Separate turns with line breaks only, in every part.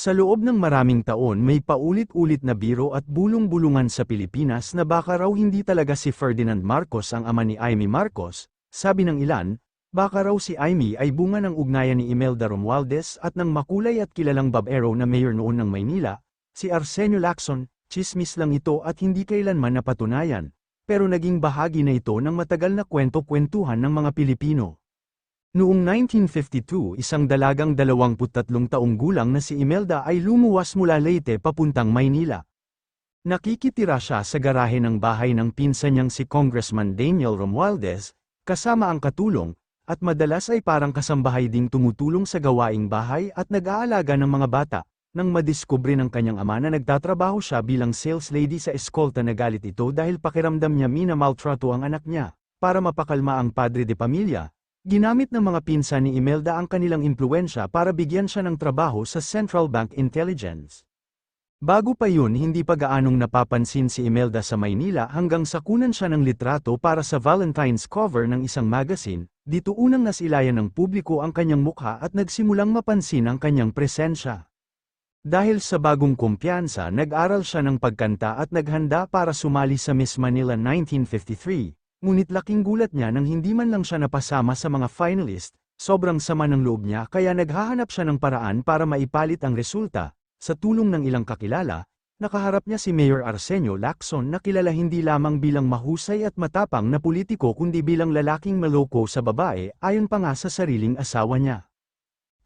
Sa loob ng maraming taon may paulit-ulit na biro at bulong-bulungan sa Pilipinas na baka raw hindi talaga si Ferdinand Marcos ang ama ni Amy Marcos, sabi ng ilan, baka raw si Amy ay bunga ng ugnayan ni Imelda Romualdez at ng makulay at kilalang babero na mayor noon ng Maynila, si Arsenio Lacson, chismis lang ito at hindi kailanman napatunayan, pero naging bahagi na ito ng matagal na kwento-kwentuhan ng mga Pilipino. Noong 1952 isang dalagang 23 taong gulang na si Imelda ay lumuwas mula Leyte papuntang Maynila. Nakikitira siya sa garahe ng bahay ng pinsan niyang si Congressman Daniel Romualdez, kasama ang katulong, at madalas ay parang kasambahay ding tumutulong sa gawaing bahay at nag-aalaga ng mga bata. Nang madiskubre ng kanyang ama na nagtatrabaho siya bilang sales lady sa eskolta nagalit ito dahil pakiramdam niya minamaltrato ang anak niya. Para mapakalma ang padre de pamilya, Ginamit ng mga pinsan ni Imelda ang kanilang impluensya para bigyan siya ng trabaho sa Central Bank Intelligence. Bago pa yun hindi pa gaanong napapansin si Imelda sa Maynila hanggang sakunan siya ng litrato para sa Valentine's cover ng isang magazine, dito unang nasilayan ng publiko ang kanyang mukha at nagsimulang mapansin ang kanyang presensya. Dahil sa bagong kumpiyansa nag-aral siya ng pagkanta at naghanda para sumali sa Miss Manila 1953, Ngunit laking gulat niya nang hindi man lang siya napasama sa mga finalist, sobrang sama ng loob niya kaya naghahanap siya ng paraan para maipalit ang resulta. Sa tulong ng ilang kakilala, nakaharap niya si Mayor Arsenio Lacson na kilala hindi lamang bilang mahusay at matapang na politiko kundi bilang lalaking maloko sa babae ayon pa nga sa sariling asawa niya.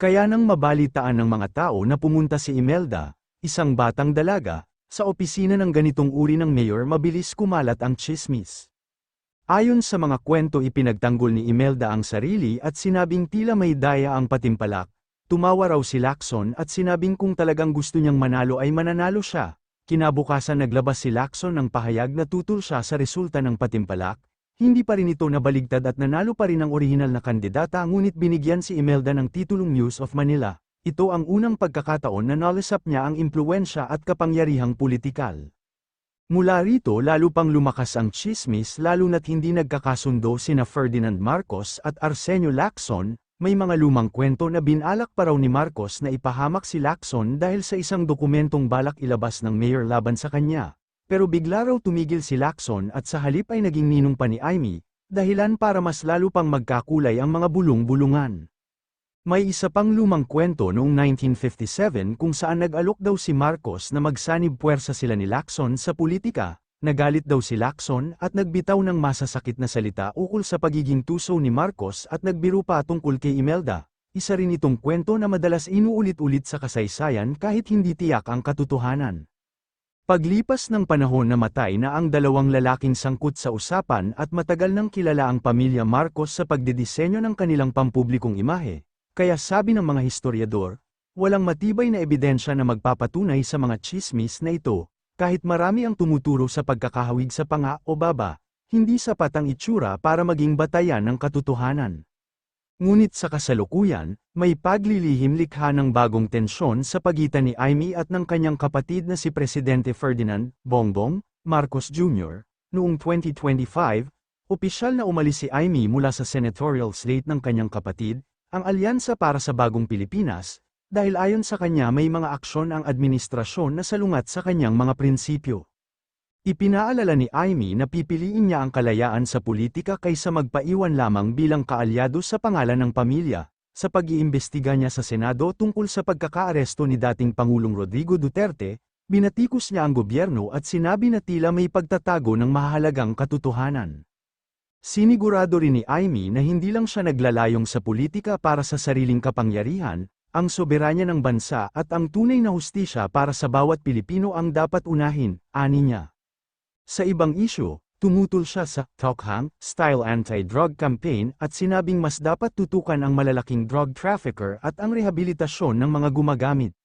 Kaya nang mabalitaan ng mga tao na pumunta si Imelda, isang batang dalaga, sa opisina ng ganitong uri ng mayor mabilis kumalat ang chismis. Ayon sa mga kwento ipinagtanggol ni Imelda ang sarili at sinabing tila may daya ang patimpalak. Tumawa raw si Lacson at sinabing kung talagang gusto niyang manalo ay mananalo siya. Kinabukasan naglabas si Lacson ng pahayag na tutol siya sa resulta ng patimpalak. Hindi pa rin ito nabaligtad at nanalo pa rin ang orihinal na kandidata ngunit binigyan si Imelda ng titulong News of Manila. Ito ang unang pagkakataon na nalasap niya ang impluensya at kapangyarihang politikal. Mula rito lalo pang lumakas ang chismis lalo na't hindi nagkakasundo sina Ferdinand Marcos at Arsenio Lacson, may mga lumang kwento na binalak pa raw ni Marcos na ipahamak si Lacson dahil sa isang dokumentong balak ilabas ng mayor laban sa kanya. Pero bigla raw tumigil si Lacson at sa halip ay naging ninong pa ni Amy, dahilan para mas lalo pang magkakulay ang mga bulong-bulungan. May isa pang lumang kwento noong 1957 kung saan nag-alok daw si Marcos na magsanib puwersa sila ni Lacson sa politika, nagalit daw si Lacson at nagbitaw ng masasakit na salita ukol sa pagiging tuso ni Marcos at nagbiro pa tungkol kay Imelda. Isa rin itong kwento na madalas inuulit-ulit sa kasaysayan kahit hindi tiyak ang katotohanan. Paglipas ng panahon na matay na ang dalawang lalaking sangkot sa usapan at matagal nang kilala ang pamilya Marcos sa pagdidisenyo ng kanilang pampublikong imahe, kaya sabi ng mga historiador, walang matibay na ebidensya na magpapatunay sa mga chismis na ito, kahit marami ang tumuturo sa pagkakahawig sa panga o baba, hindi sapat ang itsura para maging batayan ng katotohanan. Ngunit sa kasalukuyan, may paglilihim likha ng bagong tensyon sa pagitan ni Amy at ng kanyang kapatid na si Presidente Ferdinand Bongbong Marcos Jr. Noong 2025, opisyal na umalis si Amy mula sa senatorial slate ng kanyang kapatid, ang Alyansa para sa Bagong Pilipinas, dahil ayon sa kanya may mga aksyon ang administrasyon na salungat sa kanyang mga prinsipyo. Ipinaalala ni Amy na pipiliin niya ang kalayaan sa politika kaysa magpaiwan lamang bilang kaalyado sa pangalan ng pamilya, sa pag-iimbestiga niya sa Senado tungkol sa pagkakaaresto ni dating Pangulong Rodrigo Duterte, binatikos niya ang gobyerno at sinabi na tila may pagtatago ng mahalagang katotohanan. Sinigurado rin ni Amy na hindi lang siya naglalayong sa politika para sa sariling kapangyarihan, ang soberanya ng bansa at ang tunay na hustisya para sa bawat Pilipino ang dapat unahin, ani niya. Sa ibang isyu, tumutol siya sa Tokhang style anti-drug campaign at sinabing mas dapat tutukan ang malalaking drug trafficker at ang rehabilitasyon ng mga gumagamit.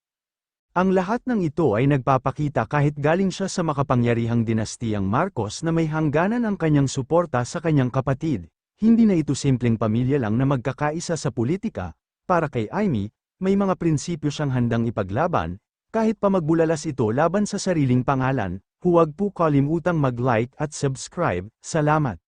Ang lahat ng ito ay nagpapakita kahit galing siya sa makapangyarihang dinastiyang Marcos na may hangganan ang kanyang suporta sa kanyang kapatid. Hindi na ito simpleng pamilya lang na magkakaisa sa politika, para kay Amy, may mga prinsipyo siyang handang ipaglaban, kahit pa magbulalas ito laban sa sariling pangalan, huwag po kalimutang mag-like at subscribe, salamat.